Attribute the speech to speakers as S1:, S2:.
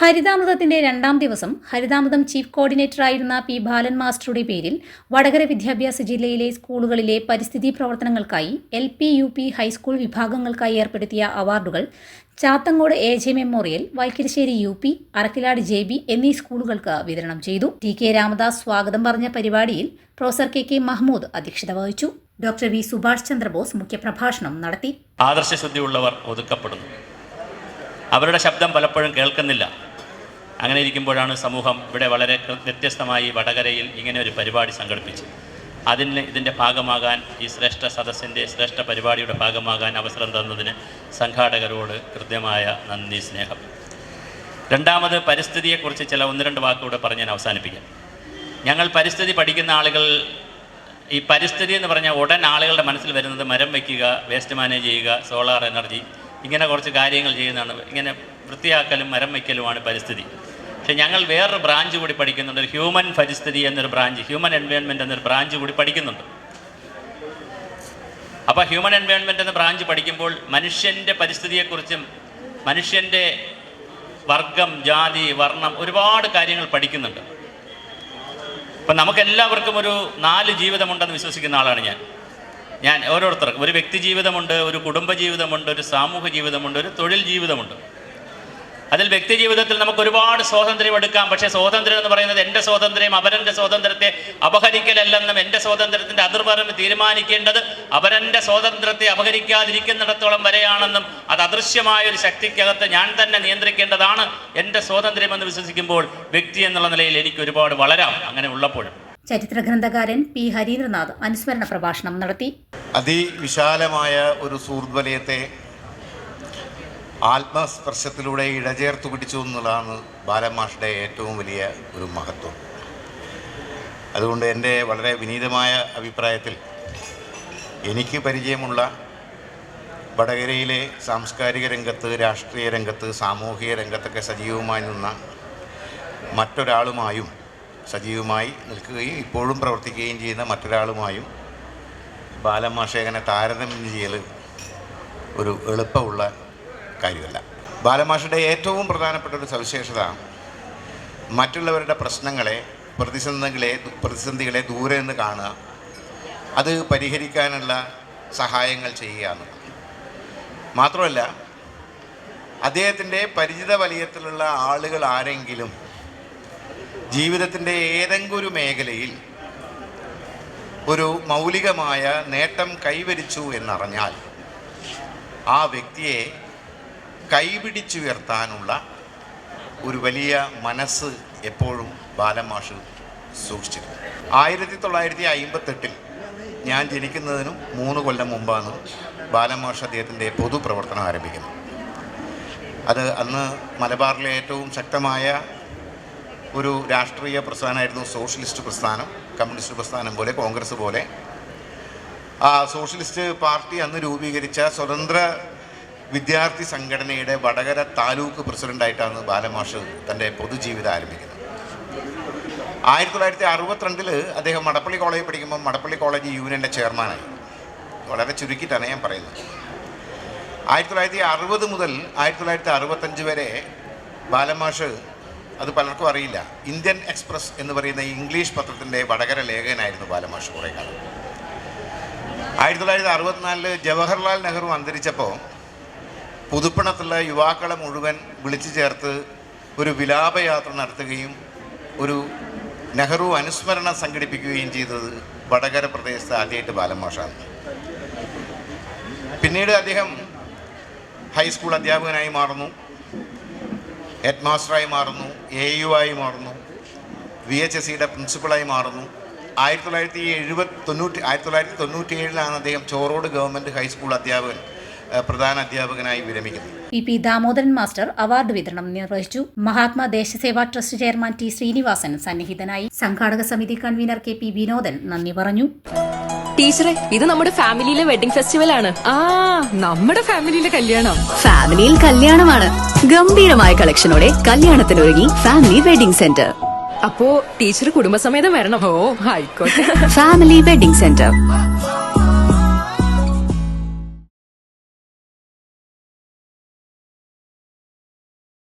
S1: ഹരിതാമൃതത്തിന്റെ രണ്ടാം ദിവസം Harithamritham chief coordinator ആയിരുന്ന പി ബാലൻ മാസ്റ്ററുടെ പേരിൽ വടകര വിദ്യാഭ്യാസ ജില്ലയിലെ സ്കൂളുകളിലെ പരിസ്ഥിതി പ്രവർത്തനങ്ങൾക്കായി L P U P high school വിഭാഗങ്ങൾക്കായി ഏർപ്പെടുത്തിയ അവാർഡുകൾ Chathangod A J memorial Vaikkarissery U P Arakkilad J B എന്നീ സ്കൂളുകൾക്ക് വിതരണം ചെയ്തു. ടി കെ രാമദാസ് സ്വാഗതം പറഞ്ഞ പരിപാടിയിൽ പ്രൊഫസർ കെ കെ മഹ്മൂദ് അധ്യക്ഷത വഹിച്ചു. ഡോക്ടർ വി സുഭാഷ് ചന്ദ്രബോസ് മുഖ്യപ്രഭാഷണം നടത്തി.
S2: ആദർശശുദ്ധിയുള്ളവർ ഒതുക്കപ്പെടുന്നു. അവരുടെ ശബ്ദം പലപ്പോഴും കേൾക്കുന്നില്ല. അങ്ങനെ ഇരിക്കുമ്പോഴാണ് സമൂഹം ഇവിടെ വളരെ വ്യത്യസ്തമായി വടകരയിൽ ഇങ്ങനെ ഒരു പരിപാടി സംഘടിപ്പിച്ചു അതിന് ഇതിന്റെ ഭാഗമാകാൻ ഈ ശ്രേഷ്ഠ സദസ്സിന്റെ ശ്രേഷ്ഠ പരിപാടിയുടെ ഭാഗമാകാൻ അവസരം തന്നതിന് സംഘാടകരോട് കൃത്യമായ നന്ദി സ്നേഹം. രണ്ടാമത് പരിസ്ഥിതിയെക്കുറിച്ച് ചില ഒന്ന് രണ്ട് വാക്കുകൂടെ പറഞ്ഞ് ഞാൻ അവസാനിപ്പിക്കാം. ഞങ്ങൾ പരിസ്ഥിതി പഠിക്കുന്ന ആളുകൾ ഈ പരിസ്ഥിതി എന്ന് പറഞ്ഞാൽ ഉടൻ ആളുകളുടെ മനസ്സിൽ വരുന്നത് മരം വയ്ക്കുക വേസ്റ്റ് മാനേജ് ചെയ്യുക സോളാർ എനർജി ഇങ്ങനെ കുറച്ച് കാര്യങ്ങൾ ചെയ്യുന്നതാണ്. ഇങ്ങനെ വൃത്തിയാക്കലും മരം വയ്ക്കലുമാണ് പരിസ്ഥിതി. പക്ഷേ ഞങ്ങൾ വേറൊരു ബ്രാഞ്ച് കൂടി പഠിക്കുന്നുണ്ട് ഒരു ഹ്യൂമൻ പരിസ്ഥിതി എന്നൊരു ബ്രാഞ്ച് ഹ്യൂമൻ എൻവയോൺമെന്റ് എന്നൊരു ബ്രാഞ്ച് കൂടി പഠിക്കുന്നുണ്ട്. അപ്പോൾ ഹ്യൂമൻ എൻവയോൺമെന്റ് എന്ന ബ്രാഞ്ച് പഠിക്കുമ്പോൾ മനുഷ്യന്റെ പരിസ്ഥിതിയെക്കുറിച്ചും മനുഷ്യന്റെ വർഗം ജാതി വർണം ഒരുപാട് കാര്യങ്ങൾ പഠിക്കുന്നുണ്ട്. അപ്പം നമുക്കെല്ലാവർക്കും ഒരു നാല് ജീവിതമുണ്ടെന്ന് വിശ്വസിക്കുന്ന ആളാണ് ഞാൻ. ഞാൻ ഓരോരുത്തർക്കും ഒരു വ്യക്തി ജീവിതമുണ്ട് ഒരു കുടുംബ ജീവിതമുണ്ട് ഒരു സാമൂഹ്യ ജീവിതമുണ്ട് ഒരു തൊഴിൽ ജീവിതമുണ്ട്. അതിൽ വ്യക്തി ജീവിതത്തിൽ നമുക്ക് ഒരുപാട് സ്വാതന്ത്ര്യം എടുക്കാം. പക്ഷേ സ്വാതന്ത്ര്യം എന്ന് പറയുന്നത് എന്റെ സ്വാതന്ത്ര്യം അവരന്റെ സ്വാതന്ത്ര്യത്തെ അപഹരിക്കലല്ലെന്നും എന്റെ സ്വാതന്ത്ര്യത്തിന്റെ അതിർവരം തീരുമാനിക്കേണ്ടത് അവരന്റെ സ്വാതന്ത്ര്യത്തെ അപഹരിക്കാതിരിക്കുന്നിടത്തോളം വരെയാണെന്നും അത് അദൃശ്യമായ ഒരു ശക്തിക്കകത്ത് ഞാൻ തന്നെ നിയന്ത്രിക്കേണ്ടതാണ് എന്റെ സ്വാതന്ത്ര്യമെന്ന് വിശ്വസിക്കുമ്പോൾ വ്യക്തി എന്നുള്ള നിലയിൽ എനിക്ക് ഒരുപാട് വളരാം അങ്ങനെ ഉള്ളപ്പോഴും
S1: ചരിത്ര ഗ്രന്ഥകാരൻ പി. ഹരീന്ദ്രനാഥ് അനുസ്മരണ പ്രഭാഷണം നടത്തി.
S3: അതിവിശാലമായ ഒരു സുഹൃത് വലയത്തെ ആത്മസ്പർശത്തിലൂടെ ഇഴചേർത്ത് പിടിച്ചു എന്നുള്ളതാണ് ബാലമാഷയുടെ ഏറ്റവും വലിയ ഒരു മഹത്വം. അതുകൊണ്ട് എന്റെ വളരെ വിനീതമായ അഭിപ്രായത്തിൽ എനിക്ക് പരിചയമുള്ള വടകരയിലെ സാംസ്കാരിക രംഗത്ത് രാഷ്ട്രീയ രംഗത്ത് സാമൂഹിക രംഗത്തൊക്കെ സജീവമായി നിന്ന മറ്റൊരാളുമായും സജീവമായി നിൽക്കുകയും ഇപ്പോഴും പ്രവർത്തിക്കുകയും ചെയ്യുന്ന മറ്റൊരാളുമായും ബാലമാഷേകനെ താരതമ്യം ചെയ്യൽ ഒരു എളുപ്പമുള്ള കാര്യമല്ല. ബാലമാഷയുടെ ഏറ്റവും പ്രധാനപ്പെട്ട ഒരു സവിശേഷത മറ്റുള്ളവരുടെ പ്രശ്നങ്ങളെ പ്രതിസന്ധികളെ പ്രതിസന്ധികളെ ദൂരെ നിന്ന് കാണുക. അത് പരിഹരിക്കാനുള്ള സഹായങ്ങൾ ചെയ്യുക എന്നുള്ളത്. മാത്രമല്ല അദ്ദേഹത്തിന്റെ പരിചിത വലയത്തിലുള്ള ആളുകൾ ആരെങ്കിലും ജീവിതത്തിന്റെ ഏതെങ്കിലും ഒരു മേഖലയിൽ ഒരു മൗലികമായ നേട്ടം കൈവരിച്ചു എന്നറിഞ്ഞാൽ ആ വ്യക്തിയെ കൈപിടിച്ചുയർത്താനുള്ള ഒരു വലിയ മനസ്സ് എപ്പോഴും ബാലമാഷ് സൂക്ഷിച്ചിരുന്നു. ആയിരത്തി തൊള്ളായിരത്തി അയിമ്പത്തെട്ടിൽ ഞാൻ ജനിക്കുന്നതിനും മൂന്ന് കൊല്ലം മുമ്പാണ് ബാലമാഷ് അദ്ദേഹത്തിന്റെ പൊതുപ്രവർത്തനം ആരംഭിക്കുന്നത്. അത് അന്ന് മലബാറിലെ ഏറ്റവും ശക്തമായ ഒരു രാഷ്ട്രീയ പ്രസ്ഥാനമായിരുന്നു സോഷ്യലിസ്റ്റ് പ്രസ്ഥാനം കമ്മ്യൂണിസ്റ്റ് പ്രസ്ഥാനം പോലെ കോൺഗ്രസ് പോലെ. ആ സോഷ്യലിസ്റ്റ് പാർട്ടി അന്ന് രൂപീകരിച്ച സ്വതന്ത്ര വിദ്യാർത്ഥി സംഘടനയുടെ വടകര താലൂക്ക് പ്രസിഡന്റായിട്ടാണ് ബാലമാഷ് തന്റെ പൊതുജീവിതം ആരംഭിക്കുന്നത്. ആയിരത്തി തൊള്ളായിരത്തി അറുപത്തിരണ്ടിൽ അദ്ദേഹം മടപ്പള്ളി കോളേജിൽ പഠിക്കുമ്പോൾ മടപ്പള്ളി കോളേജ് യൂണിയന്റെ ചെയർമാനായി. വളരെ ചുരുക്കിയിട്ടാണ് ഞാൻ പറയുന്നത്. ആയിരത്തി തൊള്ളായിരത്തി അറുപത് മുതൽ ആയിരത്തി തൊള്ളായിരത്തി അറുപത്തഞ്ച് വരെ ബാലമാഷ് അത് പലർക്കും അറിയില്ല. ഇന്ത്യൻ എക്സ്പ്രസ് എന്ന് പറയുന്ന ഇംഗ്ലീഷ് പത്രത്തിന്റെ വടകര ലേഖകനായിരുന്നു ബാലമാഷ് കുറേ കാലം. ആയിരത്തി തൊള്ളായിരത്തി അറുപത്തിനാലിൽ ജവഹർലാൽ നെഹ്റു അന്തരിച്ചപ്പോൾ പുതുപ്പണത്തുള്ള യുവാക്കളെ മുഴുവൻ വിളിച്ചു ചേർത്ത് ഒരു വിലാപയാത്ര നടത്തുകയും ഒരു നെഹ്റു അനുസ്മരണം സംഘടിപ്പിക്കുകയും ചെയ്തത് വടകര പ്രദേശത്ത് ആദ്യമായിട്ട് ബാലമോഷാണ് പിന്നീട് അദ്ദേഹം ഹൈസ്കൂൾ അധ്യാപകനായി മാറുന്നു. ഹെഡ് മാസ്റ്ററായി മാറുന്നു. എ യു ആയി മാറുന്നു. വി എച്ച് എസ് സിയുടെ പ്രിൻസിപ്പളായി മാറുന്നു. ആയിരത്തി തൊള്ളായിരത്തി എഴുപത്തി തൊണ്ണൂറ്റി ആയിരത്തി തൊള്ളായിരത്തി തൊണ്ണൂറ്റി ഏഴിലാണ് അദ്ദേഹം ചോറോട് ഗവൺമെന്റ് ഹൈസ്കൂൾ അധ്യാപകൻ. പ്രധാന അധ്യാപകനായി വിരമിക്കുന്നത്
S1: P P Damodaran master award വിതരണം നിർവഹിച്ചു. Mahatma Deshaseva trust chairman T Srinivasan സന്നിഹിതനായി. സംഘാടക സമിതി കൺവീനർ കെ പി വിനോദൻ നന്ദി പറഞ്ഞു.
S4: ടീച്ചറെ ഇത് നമ്മുടെ ഫാമിലിയിലെ വെഡിംഗ് ഫെസ്റ്റിവൽ ആണ്.
S5: ആ നമ്മുടെ ഫാമിലിയിലെ കല്യാണം.
S6: ഫാമിലിയിൽ കല്യാണമാണ്. ഗംഭീരമായ കളക്ഷനോടെ കല്യാണത്തിനൊരുങ്ങി ഫാമിലി വെഡിംഗ് സെന്റർ.
S4: അപ്പോ ടീച്ചർ കുടുംബസമേതം വരണം.
S5: ഓ ആയിക്കോട്ടെ.
S6: Family wedding centre.